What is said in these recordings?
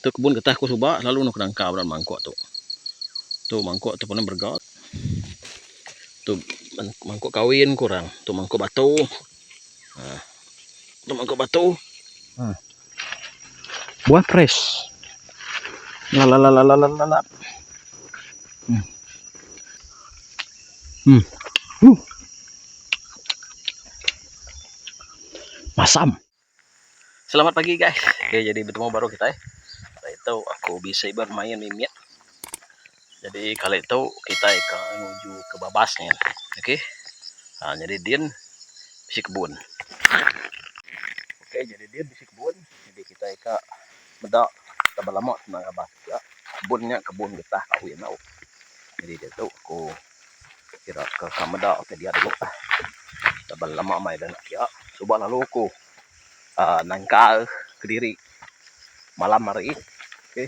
Tu kebun getah ku subak lalu nak nangka dan mangkok tu. Tu mangkok tu pun bergot. Tu man- mangkok kawin kurang. Tu mangkok batu. Ha. Tu mangkok batu. Ha. Buah fresh. La la la la la la la. la. Hmm. Hmm. Uh. Masam. Selamat pagi guys. Oke, jadi bertemu baru kita ya. Itu aku bisa bermain mimik. Jadi kali itu kita akan menuju ke babasnya. Oke. Nah, jadi Din bisi kebun. Oke, jadi Din bisi kebun. Jadi kita akan bedak tambah lama senang abas ya. Kebunnya kebun getah kawin tau. Jadi dia tuh aku kira ke kameda ke dia dulu. Tambah lama mai dan ya. Coba lalu aku uh, nangkal kediri malam hari oke.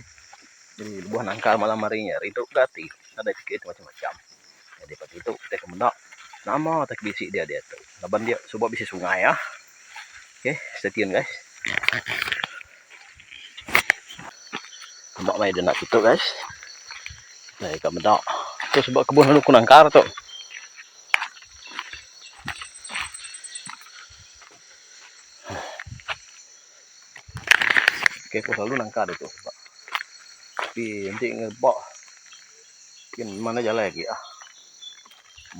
Jadi buah nangkal malam harinya itu gati ada sedikit macam-macam. Jadi pada itu kita kemenak nama tak bisi dia dia tuh laban dia coba bisi sungai ya. Oke stay tune guys. Mbak mai denak itu guys. Nah, kemenak Terus sebab kebun lalu kunangkar tuh Oke, aku selalu nangkar itu, Pak. Tapi nanti ngebok. Mungkin mana jalan lagi ah.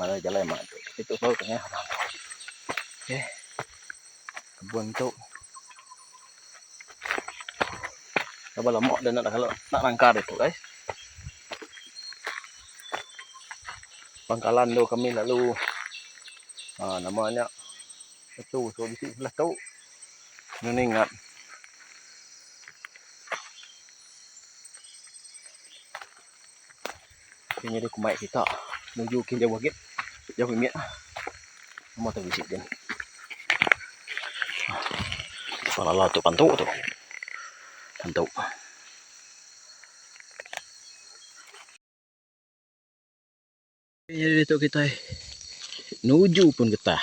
Mana jalan mak itu. Selalu tengah. Oke. Kebun tu. Coba lama dan nak kalau nak nangkar itu, guys. Pangkalan tu kami lalu ah, namanya itu so bisi sebelah tu. Ini ingat Kayaknya dia kumaik kita menuju ke jauh lagi. Jauh ini. Nama tu visit din. Salah lah tu pantu tu. Pantu. Jadi itu kita nuju pun kita.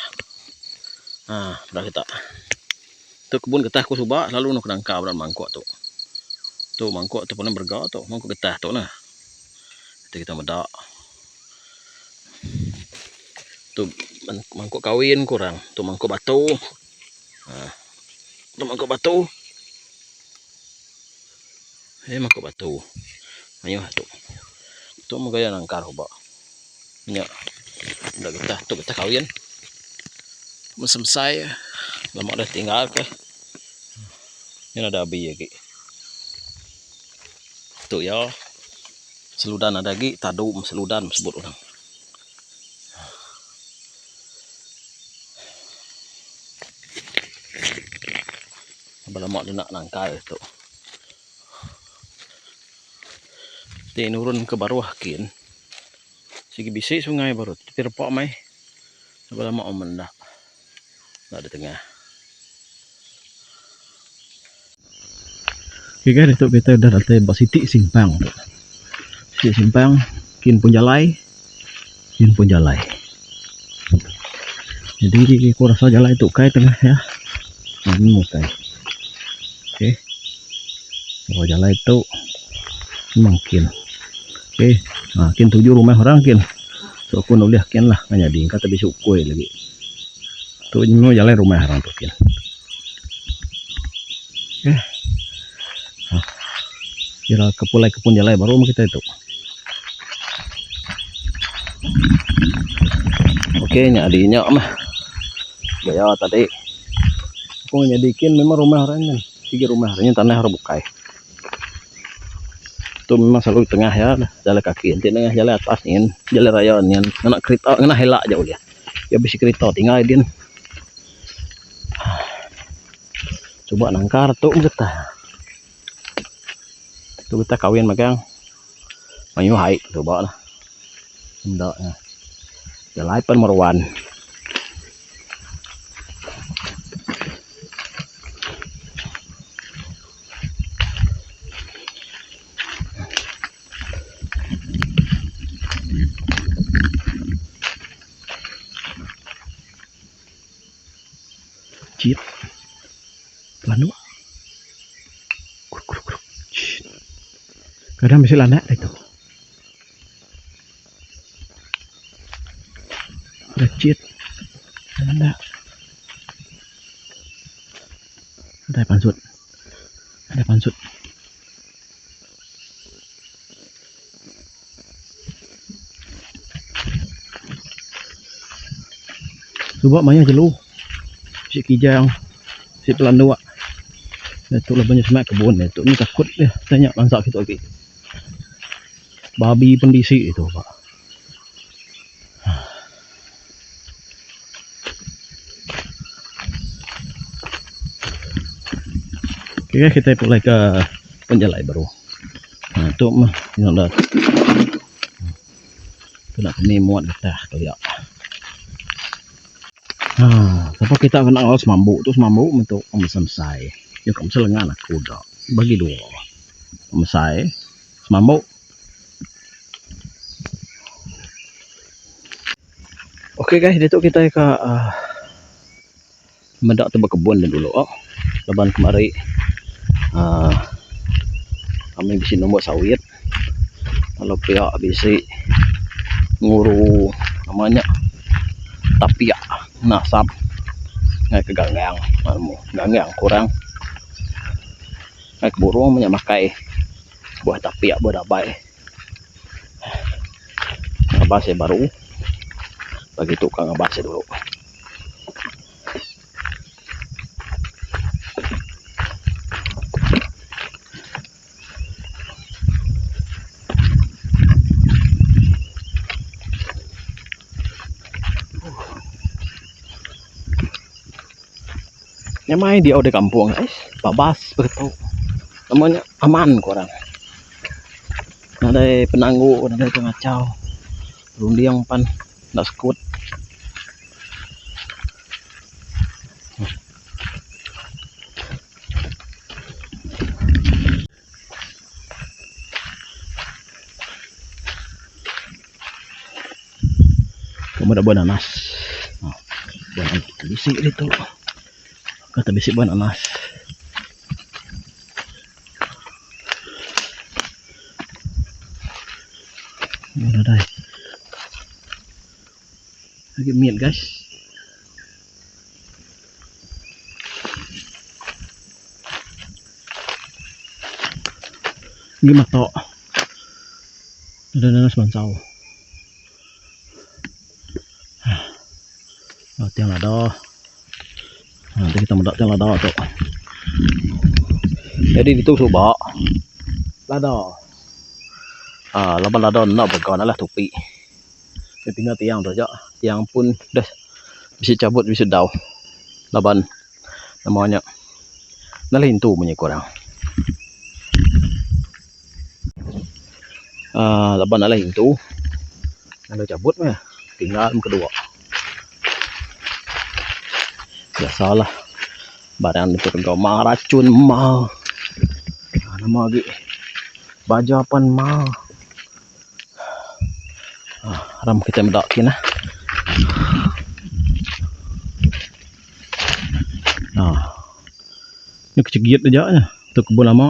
Ah, dah kita. Tu kebun getah ku subak lalu nak nangka dan mangkok tu. Tu mangkok tu pun bergau tu, mangkok getah tu nah. Kita kita medak. Tu man- mangkok kawin kurang, tu mangkok batu. Ha. Tu mangkok batu. Eh mangkok batu. Ayo tu. Tu mo gaya nangkar ho ba. Nya. Dah getah tu getah kawin. Mesem saya. Lama dah tinggal ke. Ini ada abi lagi. Tu ya. Seludan ada lagi, tadum seludan sebut orang. Abang lama dia nak nangkal tu. Ti nurun ke bawah kin. Sige bisi sungai baru. Repak mai. Abang lama omen dah. Dah di tengah. Okay guys, itu kita dah datang Bak Siti Simpang. Siti Simpang, kin pun jalai. Kin pun jalai. Jadi aku rasa jalai itu kai tengah ya. Ini mau kai. Oke. Kalau jalai itu mungkin. Oke. Nah, kin tujuh rumah orang kin. So aku nulis kin lah hanya di kata bisa ukui lagi. Tuh mau jalai rumah orang tuh kin. Oke. kira kepulai kepun jalai baru kita itu oke nya adinya mah. Gaya tadi. Aku nyadikin memang rumah orangnya. Tiga rumah orangnya tanah harus bukai itu memang selalu di tengah ya jalan kaki. Nanti tengah jalan atas nih jalan raya nih anak kereta ngena helak jauh dia. Ya bisa kereta tinggal din coba nangkar tuh kita tu kita kawin magang. Mayu hai bawa lah. Ndak ya Pelan dulu. Kuruk, kuruk, kuruk. Shh. Kadang bisa lana itu. Recit. Ada. Ada pansut. Ada pansut. Coba maya jelu. Si kijang. Si pelandua. Itu lah banyak semak kebun itu. Ini takut ya. Tanya bangsa gitu lagi. Babi pendisi itu pak. Oke kita mulai ke penjalai baru. Nah itu mah yang ada. Kena kami muat kita kali ya. Nah, siapa kita kena alas mambu terus mambu untuk saya. Yung kamu selengan aku udah bagi dua. Pemesan mambu. Oke guys, dito kita ke uh, mendak tebak kebun dulu. Oh, kemari uh, kami bisa nombor sawit. Kalau pihak bisa nguru namanya tapi ya nasab nggak keganggang mau ganggang kurang. Nggak keburu namanya makai. Buah tapi ya buah dabai. Ngabase baru. Bagi tukang ngabase dulu Nyamai dia udah kampung guys, babas begitu. Namanya aman kurang. Ada penanggu, ada pengacau. Rundi yang pan, nak sekut. Kamu ada buah nanas. Oh, jangan bisik itu kata bisik buah nanas udah dah? Lagi miet guys. Gimana toh ada nanas bansau. Oh, tiang ada nanti kita mendak tiang lada tuh jadi itu coba. Lada. Ah laban lada nak begon lah tupi Dia tinggal tiang tu aja tiang pun dah bisa cabut bisa dau. Laban. Namanya. Nalahin tu punya kurang ah laban nalahin tu. Nalo cabut mah tinggal kedua biasalah. Barang itu kau mah racun mah nah, nama lagi? Bajapan mah ah, ram kita medakin lah nah ini kecegit aja ya untuk kebun lama.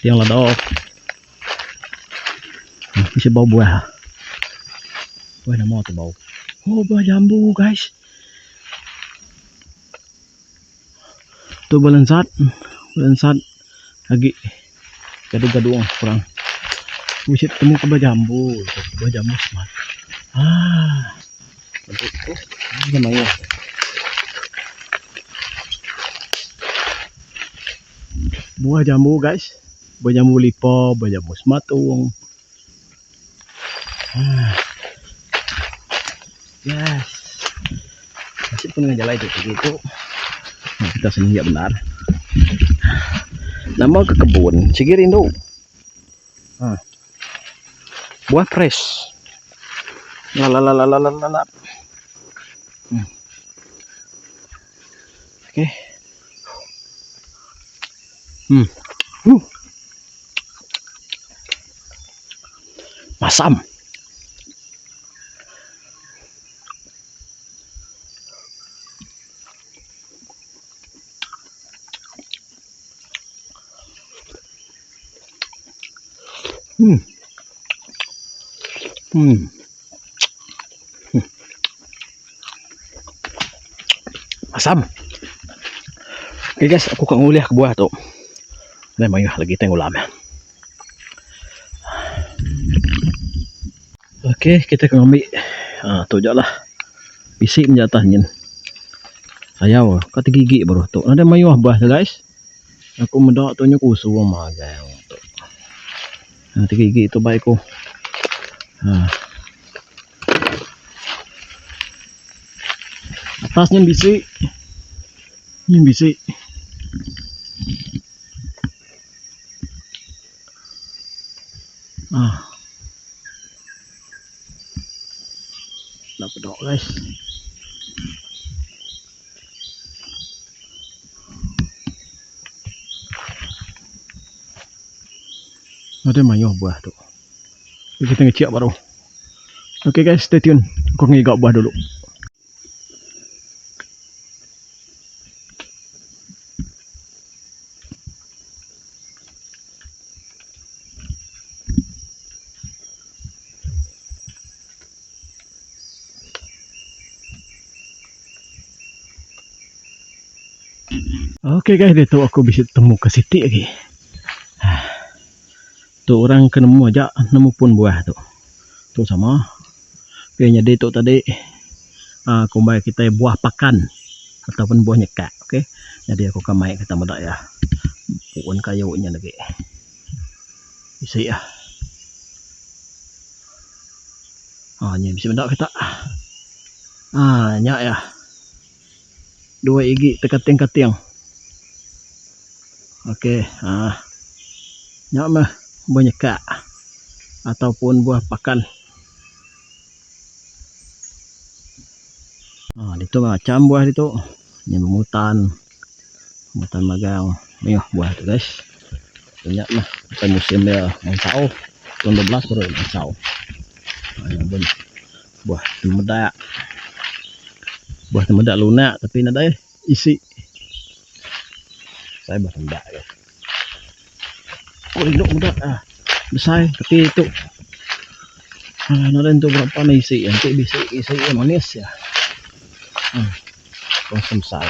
Yang lada nah, bisa bau buah. Buah nama tuh bau. Oh buah jambu guys tu balansat balansat lagi gaduh-gaduh kurang. Bisa temu ke jambu. Ke jambu smart ah. Bentuk itu ini namanya buah jambu guys. Buah jambu lipo buah jambu sematung. Ah. yes. Masih pun ngejalai itu begitu kita ya benar nama ke kebun sige rindu ah. buah fresh lalalalalala hmm. oke okay. hmm. Uh. masam Hmm. Hmm. Hmm. Asam. Okay guys, aku kang uli ke buah tu. Ada mayu lagi tengok ulam. Okey, kita kang ambil ah tu lah. Bisik menjatahnya. Sayau, kata gigi baru tu. Ada mayu buah guys. Aku mendak tu nyu kusu magang Nanti gigi itu baik ko. Ha. Atasnya bisik. Ini bisik. Ah. Dapat dok guys. Ada mayo buah tu. Kita ngecek baru. Okay guys, stay tune. Aku ngigau buah dulu. Okay guys, dia tu aku bisa temu ke Siti lagi. Tu orang kena nemu aja nemu pun buah tu. Tu sama. Kayaknya dia tu tadi ah kumbai kita buah pakan ataupun buah nyekak, okey. Jadi aku kamai kata mudak ya. Pun kayunya lagi. Isi ya. Ah, ni bisa mendak kita. Ah, nyak ya. Dua igi tekating-kating. Okey, ah. Nyak mah buah nyekak ataupun buah pakan. Ah, dito macam buah dito. Ini memutan. Memutan magang. Nih buah tu guys. Banyak mah. Kita musim. Tahun 12 baru yang tau. Ayan pun. Buah temedak. Buah temedak lunak tapi nada isi. Saya buah temedak guys. Ilok muda ah. Besar tapi itu ah, na rin to berapa na isi yan. Isi isi manis ya. Hmm. Kung samsay.